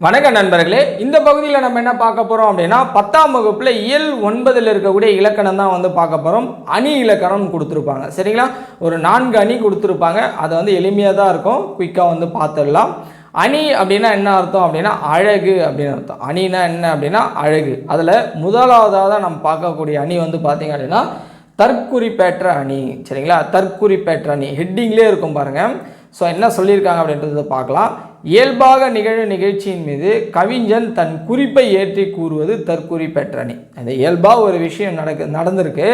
வணக்கம் நண்பர்களே இந்த பகுதியில் நம்ம என்ன பார்க்க போகிறோம் அப்படின்னா பத்தாம் வகுப்பில் இயல் ஒன்பதில் இருக்கக்கூடிய இலக்கணம் தான் வந்து பார்க்க போகிறோம் அணி இலக்கணம் கொடுத்துருப்பாங்க. சரிங்களா? ஒரு நான்கு அணி கொடுத்துருப்பாங்க. அது வந்து எளிமையாக தான் இருக்கும். குயிக்காக வந்து பார்த்துடலாம். அணி அப்படின்னா என்ன அர்த்தம் அப்படின்னா அழகு அப்படின்னு அர்த்தம். அணினா என்ன அப்படின்னா அழகு. அதில் முதலாவதாக தான் நம்ம பார்க்கக்கூடிய அணி வந்து பார்த்திங்க அப்படின்னா தற்குறிப்பேற்ற அணி. சரிங்களா? தற்குறிப்பேற்ற அணி. ஹெட்டிங்லேயே இருக்கும் பாருங்கள் ஸோ என்ன சொல்லியிருக்காங்க அப்படின்றத பார்க்கலாம். இயல்பாக நிகழும் நிகழ்ச்சியின் மீது கவிஞன் தன் குறிப்பை ஏற்றி கூறுவது தற்குறி அணி அந்த இயல்பாக ஒரு விஷயம் நடக்கு நடந்திருக்கு.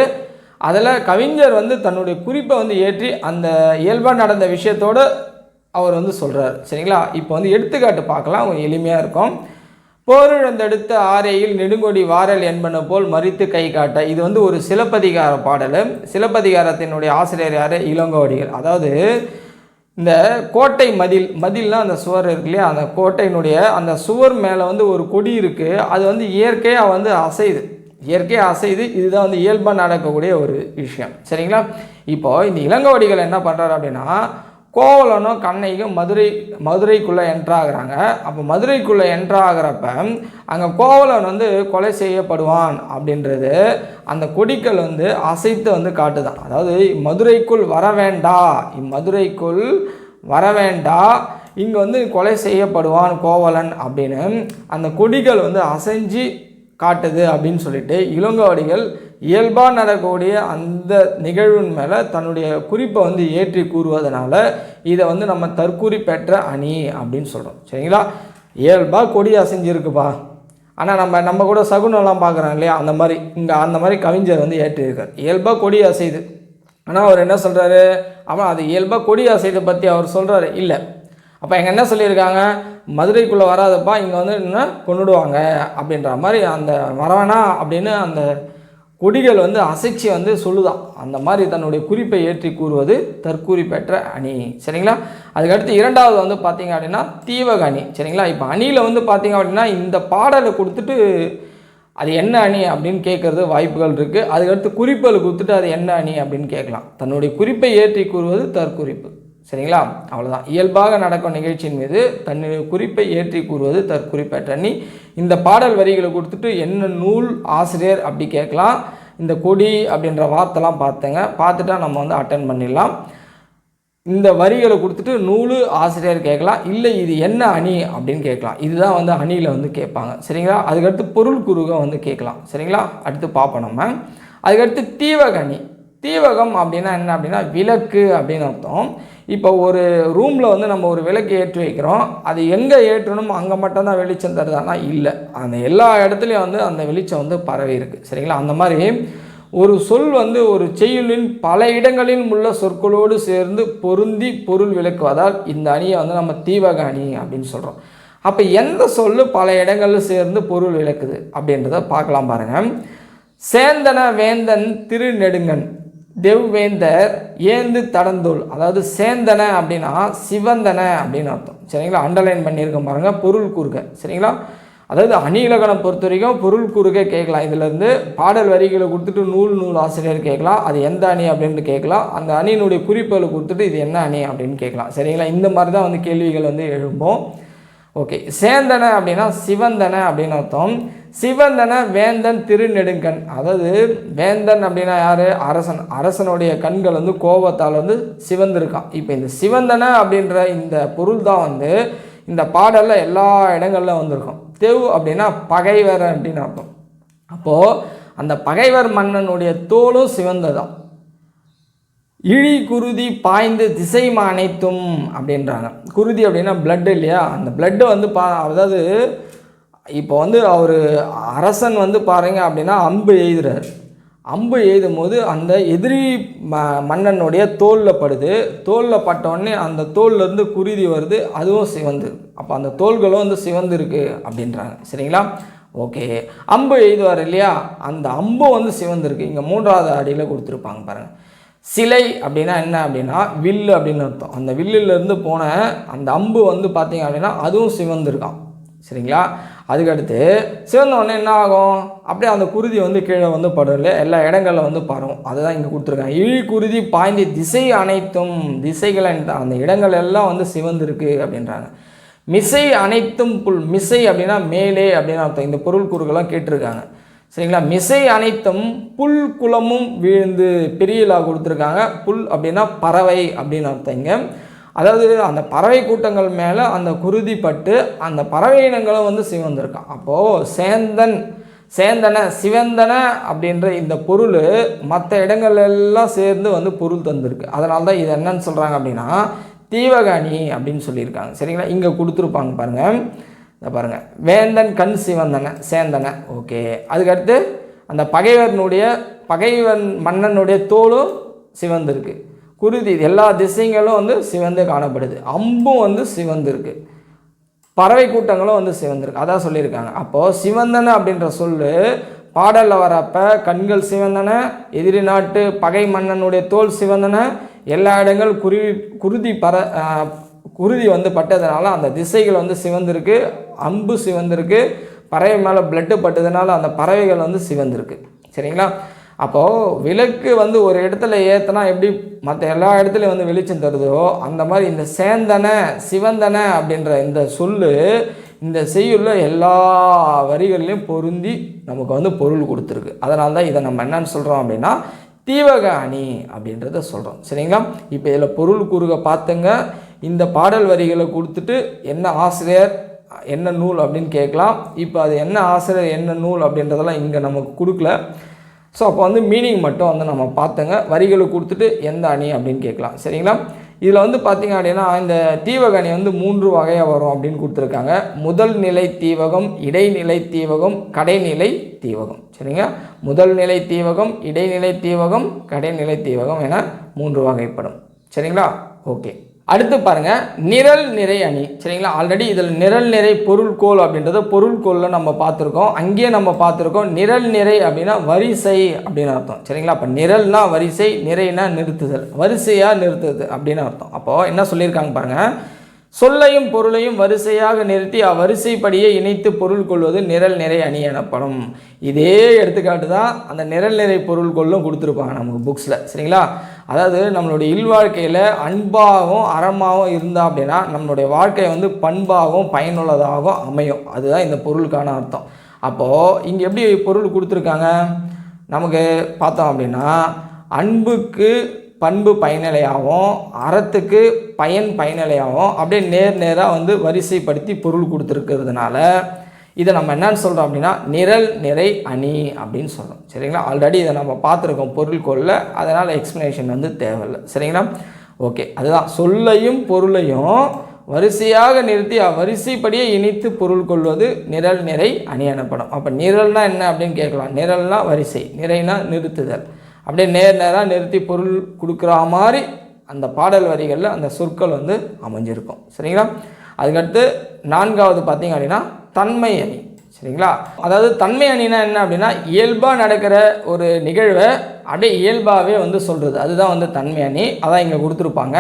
அதில் கவிஞர் வந்து தன்னுடைய குறிப்பை வந்து ஏற்றி அந்த இயல்பாக நடந்த விஷயத்தோடு அவர் வந்து சொல்கிறார் சரிங்களா? இப்போ வந்து எடுத்துக்காட்டு பார்க்கலாம். கொஞ்சம் எளிமையாக இருக்கும். போரிழந்தெடுத்த ஆரையில் நெடுங்கொடி வாரல் என்பன போல் மறித்து கை காட்ட. இது வந்து ஒரு சிலப்பதிகார பாடல். சிலப்பதிகாரத்தினுடைய ஆசிரியர் யார்? இளங்கோவடிகள் அதாவது இந்த கோட்டை மதில் மதில்னா அந்த சுவர் இருக்கு இல்லையா? அந்த கோட்டையினுடைய அந்த சுவர் மேலே வந்து ஒரு கொடி இருக்குது அது வந்து இயற்கையாக வந்து அசையுது. இயற்கையாக அசையுது. இதுதான் வந்து இயல்பாக நடக்கக்கூடிய ஒரு விஷயம். சரிங்களா? இப்போது இந்த இளங்கவடிகள் என்ன பண்ணுறாரு அப்படின்னா கோவலனும் கண்ணையும் மதுரை மதுரைக்குள்ளே என்ட்ராகிறாங்க அப்போ மதுரைக்குள்ளே என்ட்ராகிறப்ப அங்கே கோவலன் வந்து கொலை செய்யப்படுவான் அப்படின்றது அந்த கொடிகள் வந்து அசைத்து வந்து காட்டுதான். அதாவது மதுரைக்குள் வர வேண்டா இம்மதுரைக்குள் வர வேண்டா இங்கே வந்து கொலை செய்யப்படுவான் கோவலன் அப்படின்னு அந்த கொடிகள் வந்து அசைஞ்சு காட்டுது அப்படின்னு சொல்லிட்டு இளங்கோவடிகள் இயல்பாக நடக்கக்கூடிய அந்த நிகழ்வின் மேலே தன்னுடைய குறிப்பை வந்து ஏற்றி கூறுவதனால இதை வந்து நம்ம தற்கூறி பெற்ற அணி அப்படின்னு சொல்கிறோம் சரிங்களா? இயல்பாக கொடி அசைஞ்சிருக்குப்பா. ஆனால் நம்ம நம்ம கூட சகுனம்லாம் பார்க்குறோம் இல்லையா? அந்த மாதிரி இங்கே அந்த மாதிரி கவிஞர் வந்து ஏற்றிருக்கார். இயல்பாக கொடி அசையுது. ஆனால் அவர் என்ன சொல்கிறாரு அவன் அது இயல்பாக கொடி அசைதை பற்றி அவர் சொல்கிறாரு இல்லை. அப்போ எங்கள் என்ன சொல்லியிருக்காங்க? மதுரைக்குள்ளே வராதப்பா இங்கே வந்து என்ன கொண்டுடுவாங்க அப்படின்ற மாதிரி அந்த வரவேணா அப்படின்னு அந்த கொடிகள் வந்து அசைச்சி வந்து சொல்லுதான். அந்த மாதிரி தன்னுடைய குறிப்பை ஏற்றி கூறுவது தற்கூறி பெற்ற அணி. சரிங்களா? அதுக்கடுத்து இரண்டாவது வந்து பார்த்தீங்க அப்படின்னா தீவக அணி. சரிங்களா? இப்போ அணியில் வந்து பார்த்தீங்க அப்படின்னா இந்த பாடலை கொடுத்துட்டு அது என்ன அணி அப்படின்னு கேட்குறது வாய்ப்புகள் இருக்குது அதுக்கடுத்து குறிப்புகள் கொடுத்துட்டு அது என்ன அணி அப்படின்னு கேட்கலாம். தன்னுடைய குறிப்பை ஏற்றி கூறுவது தற்குறிப்பு. சரிங்களா? அவ்வளோதான் இயல்பாக நடக்கும் நிகழ்ச்சியின் மீது தன்னுடைய குறிப்பை ஏற்றி கூறுவது தற்குறிப்பேற்ற அணி. இந்த பாடல் வரிகளை கொடுத்துட்டு என்ன நூல் ஆசிரியர் அப்படி கேட்கலாம். இந்த கொடி அப்படின்ற வார்த்தைலாம் பார்த்தேங்க. பார்த்துட்டா நம்ம வந்து அட்டன் பண்ணிடலாம். இந்த வரிகளை கொடுத்துட்டு நூலு ஆசிரியர் கேட்கலாம். இல்லை இது என்ன அணி அப்படின்னு கேட்கலாம். இதுதான் வந்து அணியில் வந்து கேட்பாங்க. சரிங்களா? அதுக்கடுத்து பொருள் குறுக வந்து கேட்கலாம். சரிங்களா? அடுத்து பார்ப்போம் நம்ம. அதுக்கடுத்து தீவக அணி. தீவகம் அப்படின்னா என்ன அப்படின்னா விளக்கு அப்படின்னு அர்த்தம். இப்போ ஒரு ரூமில் வந்து நம்ம ஒரு விளக்கு ஏற்றி வைக்கிறோம். அது எங்கே ஏற்றணுமோ அங்கே மட்டும்தான் வெளிச்சம் தருதானா இல்லை. அந்த எல்லா இடத்துலையும் வந்து அந்த வெளிச்சம் வந்து பரவி இருக்குது சரிங்களா? அந்த மாதிரி ஒரு சொல் வந்து ஒரு செய்யுளின் பல இடங்களில் உள்ள சொற்களோடு சேர்ந்து பொருந்தி பொருள் விளக்குவதால் இந்த அணியை வந்து நம்ம தீவக அணி அப்படின்னு சொல்கிறோம் அப்போ எந்த சொல் பல இடங்களில் சேர்ந்து பொருள் விளக்குது அப்படின்றத பார்க்கலாம் பாருங்கள் சேந்தன வேந்தன் திருநெடுங்கன். தெவ்வேந்தர் ஏந்து தடந்தோல் அதாவது சேந்தன அப்படின்னா சிவந்தன அப்படின்னு அர்த்தம். சரிங்களா? அண்டர்லைன் பண்ணியிருக்கோம் பாருங்க. பொருள் கூறுக. சரிங்களா? அதாவது அணி இலக்கணம் பொறுத்த வரைக்கும் பொருள் கூறுக கேட்கலாம். இதிலேருந்து பாடல் வரிகளை கொடுத்துட்டு நூல் நூல் ஆசிரியர் கேட்கலாம். அது எந்த அணி அப்படின்னு கேட்கலாம். அந்த அணியினுடைய குறிப்புகளை கொடுத்துட்டு இது என்ன அணி அப்படின்னு கேட்கலாம். சரிங்களா? இந்த மாதிரி தான் வந்து கேள்விகள் வந்து எழும்போம். ஓகே சேந்தன அப்படின்னா சிவந்தன அப்படின்னு அர்த்தம். சிவந்தன வேந்தன் திருநெடுங்கண். அதாவது வேந்தன் அப்படின்னா யார்? அரசன். அரசனுடைய கண்கள் வந்து கோபத்தால் வந்து சிவந்திருக்கான். இப்போ இந்த சிவந்தன அப்படின்ற இந்த பொருள் தான் வந்து இந்த பாடலில் எல்லா இடங்களில் வந்திருக்கும். தெவ் அப்படின்னா பகைவர் அப்படின்னு அர்த்தம். அப்போது அந்த பகைவர் மன்னனுடைய தோலும் சிவந்ததான் இழி குருதி பாய்ந்து திசைமா அனைத்தும் அப்படின்றாங்க. குருதி அப்படின்னா பிளட் இல்லையா? அந்த பிளட்டு வந்து பா அதாவது இப்போ வந்து அவர் அரசன் வந்து பாருங்க அப்படின்னா அம்பு எய்துறாரு. அம்பு எய்தும் போது அந்த எதிரி ம மன்னனுடைய தோலில் படுது. தோலில் பட்டவுடனே அந்த தோல்லேருந்து குருதி வருது. அதுவும் சிவந்து. அப்போ அந்த தோள்களும் வந்து சிவந்துருக்கு அப்படின்றாங்க. சரிங்களா? ஓகே. அம்பு எய்துவார் இல்லையா? அந்த அம்பும் வந்து சிவந்திருக்கு. இங்கே மூன்றாவது அடியில் கொடுத்துருப்பாங்க பாருங்கள் சிலை அப்படின்னா என்ன அப்படின்னா வில்லு அப்படின்னு அர்த்தம். அந்த வில்லுலேருந்து போன அந்த அம்பு வந்து பார்த்தீங்க அப்படின்னா அதுவும் சிவந்திருக்கான் சரிங்களா? அதுக்கடுத்து சிவந்த உடனே என்ன ஆகும்? அப்படியே அந்த குருதி வந்து கீழே வந்து படும் இல்லையா எல்லா இடங்களில் வந்து பரவும். அதுதான் இங்கே கொடுத்துருக்காங்க. இழி குருதி பாய்ந்து திசை அனைத்தும் திசைகள் அந்த இடங்கள் எல்லாம் வந்து சிவந்திருக்கு அப்படின்றாங்க. மிசை அனைத்தும் புல் மிசை அப்படின்னா மேலே அப்படின்னு அர்த்தம். இந்த பொருள் கூறுகள்லாம் கேட்டிருக்காங்க. சரிங்களா? மிசை அனைத்தும் புல் குளமும் விழுந்து பெரியலாக கொடுத்துருக்காங்க. புல் அப்படின்னா பறவை அப்படின்னு அர்த்தம் இங்கே. அதாவது அந்த பறவை கூட்டங்கள் மேலே அந்த குருதி பட்டு அந்த பறவை இனங்களும் வந்து சிவந்திருக்கான் அப்போது சேந்தன் சேந்தன சிவந்தன அப்படின்ற இந்த பொருள் மற்ற இடங்கள் எல்லாம் சேர்ந்து வந்து பொருள் தந்திருக்கு. அதனால தான் இது என்னன்னு சொல்கிறாங்க அப்படின்னா தீவகாணி அப்படின்னு சொல்லியிருக்காங்க. சரிங்களா? இங்கே கொடுத்துருப்பாங்க பாருங்கள் இதை பாருங்கள் வேந்தன் கண் சிவந்தன சேந்தன. ஓகே. அதுக்கடுத்து அந்த பகைவனுடைய பகைவன் மன்னனுடைய தோலும் சிவந்திருக்கு. குருதி எல்லா திசைங்களும் வந்து சிவந்து காணப்படுது. அம்பும் வந்து சிவந்திருக்கு. பறவை கூட்டங்களும் வந்து சிவந்திருக்கு. அதான் சொல்லியிருக்காங்க. அப்போது சிவந்தன அப்படின்ற சொல்லு பாடலில் வரப்ப கண்கள் சிவந்தன எதிரி நாட்டு பகை மன்னனுடைய தோல் சிவந்தன எல்லா இடங்கள் குருவி குருதி பற குருதி வந்து பட்டதுனால அந்த திசைகள் வந்து சிவந்திருக்கு அம்பு சிவந்திருக்கு பறவை மேலே பிளட்டு பட்டதுனால அந்த பறவைகள் வந்து சிவந்திருக்கு. சரிங்களா? அப்போது விளக்கு வந்து ஒரு இடத்துல ஏற்றினா எப்படி மற்ற எல்லா இடத்துலையும் வந்து வெளிச்சம் தருதோ அந்த மாதிரி இந்த சேந்தன சிவந்தன அப்படின்ற இந்த சொல்லு இந்த செய்யுள்ள எல்லா வரிகள்லையும் பொருந்தி நமக்கு வந்து பொருள் கொடுத்துருக்கு. அதனால தான் இதை நம்ம என்னன்னு சொல்கிறோம் அப்படின்னா தீவக அணி அப்படின்றத சொல்கிறோம் சரிங்களா? இப்போ இதில் பொருள் கூறுக பார்த்துங்க. இந்த பாடல் வரிகளை கொடுத்துட்டு என்ன ஆசிரியர் என்ன நூல் அப்படின்னு கேட்கலாம். இப்போ அது என்ன ஆசிரியர் என்ன நூல் அப்படின்றதெல்லாம் இங்கே நமக்கு கொடுக்கல. ஸோ அப்போ வந்து மீனிங் மட்டும் வந்து நம்ம பார்த்துங்க. வரிகளை கொடுத்துட்டு எந்த அணி அப்படின்னு கேட்கலாம். சரிங்களா? இதில் வந்து பார்த்தீங்க அப்படின்னா இந்த தீவக அணி வந்து மூன்று வகையாக வரும் அப்படின்னு கொடுத்துருக்காங்க. முதல் நிலை தீவகம் இடைநிலை தீவகம் கடைநிலை தீவகம். சரிங்க முதல் நிலை தீவகம் இடைநிலை தீவகம் கடைநிலை தீவகம் என மூன்று வகைப்படும். சரிங்களா? ஓகே. அடுத்து பாருங்க நிரல் நிறை அணி. சரிங்களா? ஆல்ரெடி இதில் நிரல் நிறை பொருள்கோள் அப்படின்றத பொருள்கோளில் நம்ம பார்த்துருக்கோம். அங்கேயே நம்ம பார்த்துருக்கோம் நிரல் நிறை அப்படின்னா வரிசை அப்படின்னு அர்த்தம். சரிங்களா? அப்போ நிரல்னா வரிசை நிறைனா நிறுத்துதல். வரிசையாக நிறுத்துது அப்படின்னு அர்த்தம். அப்போது என்ன சொல்லியிருக்காங்க பாருங்க சொல்லையும் பொருளையும் வரிசையாக நிறுத்தி அவ்வரிசைப்படியே இணைத்து பொருள் கொள்வது நிரல் நிறை அணி எனப்படும். இதே எடுத்துக்காட்டு தான் அந்த நிரல் நிறை பொருள் கொள்ளும் கொடுத்துருப்பாங்க நமக்கு புக்ஸில் சரிங்களா? அதாவது நம்மளுடைய இல்வாழ்க்கையில் அன்பாகவும் அறமாகவும் இருந்தால் அப்படின்னா நம்மளுடைய வாழ்க்கை வந்து பண்பாகவும் பயனுள்ளதாகவும் அமையும். அதுதான் இந்த பொருளுக்கான அர்த்தம். அப்போது இங்கே எப்படி பொருள் கொடுத்துருக்காங்க? நமக்கு பார்த்தோம் அப்படின்னா அன்புக்கு பண்பு பயனிலையாகவும் அறத்துக்கு பயன் பயனிலையாகவும் அப்படியே நேர் நேராக வந்து வரிசைப்படுத்தி பொருள் கொடுத்துருக்கிறதுனால இதை நம்ம என்னன்னு சொல்கிறோம் அப்படின்னா நிரல் நிறை அணி அப்படின்னு சொல்கிறோம் சரிங்களா? ஆல்ரெடி இதை நம்ம பார்த்துருக்கோம் பொருள் கொள்ள அதனால் எக்ஸ்ப்ளனேஷன் வந்து தேவையில்லை. சரிங்களா? ஓகே அதுதான். சொல்லையும் பொருளையும் வரிசையாக நிறுத்தி வரிசைப்படியே இணைத்து பொருள் கொள்வது நிரல் நிறை அணி எனப்படும். அப்போ நிரல்னா என்ன அப்படின்னு கேட்கலாம். நிரல்னா வரிசை நிறைனா நிறுத்துதல். அப்படியே நேர் நேராக நிறுத்தி பொருள் கொடுக்குற மாதிரி அந்த பாடல் வரிகளில் அந்த சொற்கள் வந்து அமைஞ்சிருக்கும். சரிங்களா? அதுக்கடுத்து நான்காவது பார்த்தீங்க அப்படின்னா தன்மை அணி சரிங்களா? அதாவது தன்மை அணினா என்ன அப்படின்னா இயல்பாக நடக்கிற ஒரு நிகழ்வை அப்படியே இயல்பாகவே வந்து சொல்கிறது அதுதான் வந்து தன்மை அணி. அதான் இங்கே கொடுத்துருப்பாங்க.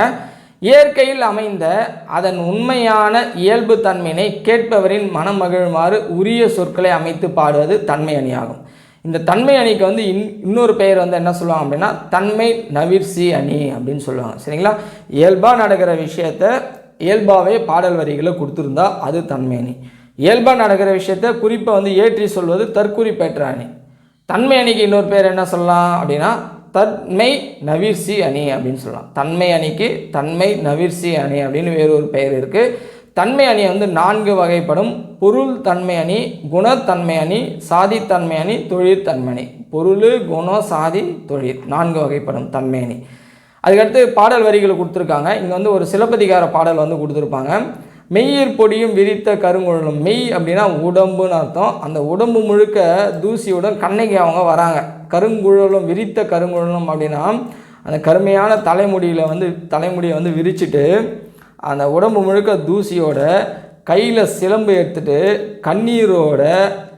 இயற்கையில் அமைந்த அதன் உண்மையான இயல்பு தன்மையினை கேட்பவரின் மனம் மகிழுமாறு உரிய சொற்களை அமைத்து பாடுவது தன்மை அணியாகும். இந்த தன்மை அணிக்கு வந்து இன் இன்னொரு பெயர் வந்து என்ன சொல்லுவாங்க அப்படின்னா தன்மை நவிர்சி அணி அப்படின்னு சொல்லுவாங்க சரிங்களா? இயல்பாக நடக்கிற விஷயத்த இயல்பாகவே பாடல் வரிகளை கொடுத்துருந்தா அது தன்மை அணி இயல்பாக நடக்கிற விஷயத்த குறிப்பை வந்து ஏற்றி சொல்வது தற்குறிப்பேற்ற அணி தன்மை அணிக்கு இன்னொரு பேர் என்ன சொல்லலாம் அப்படின்னா தன்மை நவிர்சி அணி அப்படின்னு சொல்லலாம். தன்மை அணிக்கு தன்மை நவிர்சி அணி அப்படின்னு வேறு ஒரு பெயர் இருக்குது தன்மை அணி வந்து நான்கு வகைப்படும். பொருள் தன்மை அணி குணத்தன்மை அணி சாதித்தன்மை அணி தொழிற்தன்மை அணி. பொருள் குணம் சாதி தொழில். நான்கு வகைப்படும் தன்மை அணி. அதுக்கடுத்து பாடல் வரிகளை கொடுத்துருக்காங்க. இங்கே வந்து ஒரு சிலப்பதிகார பாடல் வந்து கொடுத்துருப்பாங்க. மெய்யீர் பொடியும் விரித்த கருங்குழலும். மெய் அப்படின்னா உடம்புன்னு அர்த்தம். அந்த உடம்பு முழுக்க தூசியுடன் கண்ணகி அவங்க வராங்க. கருங்குழலும் விரித்த கருங்குழலும் அப்படின்னா அந்த கருமையான தலைமுடியில் வந்து தலைமுடியை வந்து விரிச்சிட்டு அந்த உடம்பு முழுக்க தூசியோட கையில் சிலம்பு எடுத்துட்டு கண்ணீரோட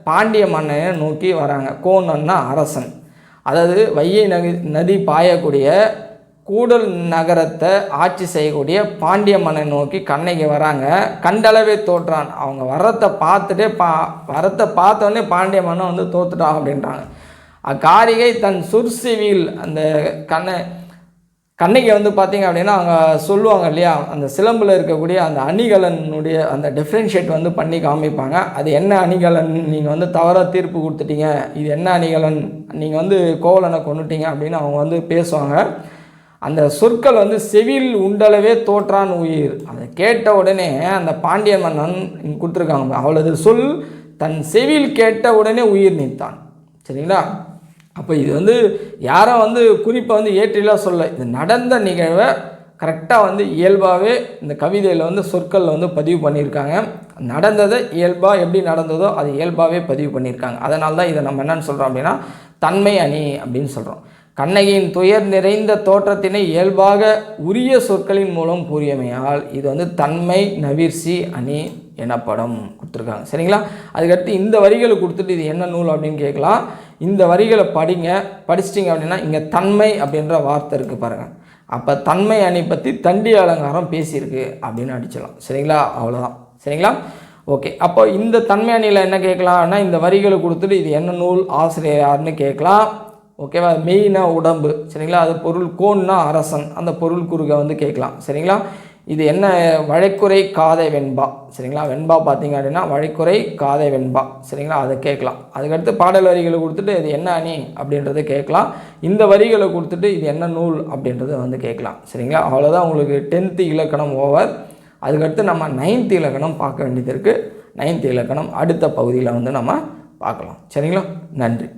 பாண்டிய மன்னனை நோக்கி வராங்க. கோணன்னா அரசன். அதாவது வையை நதி நதி பாயக்கூடிய கூடல் நகரத்தை ஆட்சி செய்யக்கூடிய பாண்டிய மன்னை நோக்கி கண்ணகி வராங்க. கண்டளவே தோற்றான். அவங்க வரத்தை பார்த்துட்டே பா வரத்தை பார்த்தோன்னே பாண்டிய மன்னன் வந்து தோத்துட்டான் அப்படின்றாங்க. அக்காரிகை தன் சுர்சிவில் அந்த கண்ணை கண்ணகி வந்து பார்த்தீங்க அப்படின்னா அவங்க சொல்லுவாங்க இல்லையா? அந்த சிலம்பில் இருக்கக்கூடிய அந்த அணிகலனுடைய அந்த டிஃப்ரென்ஷியேட் வந்து பண்ணி காமிப்பாங்க. அது என்ன அணிகலன்? நீங்கள் வந்து தவறாக தீர்ப்பு கொடுத்துட்டீங்க. இது என்ன அணிகலன்? நீங்கள் வந்து கோவலனை கொண்டுட்டீங்க அப்படின்னு அவங்க வந்து பேசுவாங்க. அந்த சொற்கள் வந்து செவில் உண்டளவே தோற்றான் உயிர். அதை கேட்ட உடனே அந்த பாண்டிய மன்னன் இங்க கொடுத்துருக்காங்க அவளது சொல் தன் செவில் கேட்ட உடனே உயிர் நீத்தான். சரிங்களா? அப்போ இது வந்து யாரும் வந்து குறிப்பை வந்து ஏற்றிலாம் சொல்ல இது நடந்த நிகழ்வை கரெக்டாக வந்து இயல்பாகவே இந்த கவிதையில் வந்து சொற்களில் வந்து பதிவு பண்ணியிருக்காங்க. நடந்ததை இயல்பாக எப்படி நடந்ததோ அது இயல்பாகவே பதிவு பண்ணியிருக்காங்க. அதனால தான் இதை நம்ம என்னென்னு சொல்கிறோம் அப்படின்னா தன்மை அணி அப்படின்னு சொல்கிறோம் கண்ணகியின் துயர் நிறைந்த தோற்றத்தினை இயல்பாக உரிய சொற்களின் மூலம் கூறியமையால் இது வந்து தன்மை நவிர்சி அணி எனப்படும் கொடுத்துருக்காங்க. சரிங்களா? அதுக்கடுத்து இந்த வரிகளை கொடுத்துட்டு இது என்ன நூல் அப்படின்னு கேட்கலாம். இந்த வரிகளை படிங்க. படிச்சிட்டிங்க அப்படின்னா இங்கே தன்மை அப்படின்ற வார்த்தை இருக்குது பாருங்கள் அப்போ தன்மை அணி பற்றி தண்டி அலங்காரம் பேசியிருக்கு அப்படின்னு அடிச்சிடலாம். சரிங்களா? அவ்வளோதான் சரிங்களா? ஓகே. அப்போ இந்த தன்மை அணியில் என்ன கேட்கலாம்னா இந்த வரிகளை கொடுத்துட்டு இது என்ன நூல் ஆசிரியர் யாருன்னு கேட்கலாம். ஓகேவா? மெயினா உடம்பு சரிங்களா? அது பொருள் கோன்னா அரசன் அந்த பொருள் குறுக வந்து கேட்கலாம் சரிங்களா? இது என்ன? வழைக்குறை காதை வெண்பா சரிங்களா? வெண்பா பார்த்தீங்க அப்படின்னா வழைக்குறை காதை வெண்பா சரிங்களா? அதை கேட்கலாம். அதுக்கடுத்து பாடல் வரிகளை கொடுத்துட்டு இது என்ன அணி அப்படின்றத கேட்கலாம். இந்த வரிகளை கொடுத்துட்டு இது என்ன நூல் அப்படின்றத வந்து கேட்கலாம் சரிங்களா? அவ்வளோதான் உங்களுக்கு டென்த்து இலக்கணம் ஓவர். அதுக்கடுத்து நம்ம நைன்த் இலக்கணம் பார்க்க வேண்டியது இருக்குது நைன்த் இலக்கணம் அடுத்த பகுதியில் வந்து நம்ம பார்க்கலாம் சரிங்களா? நன்றி.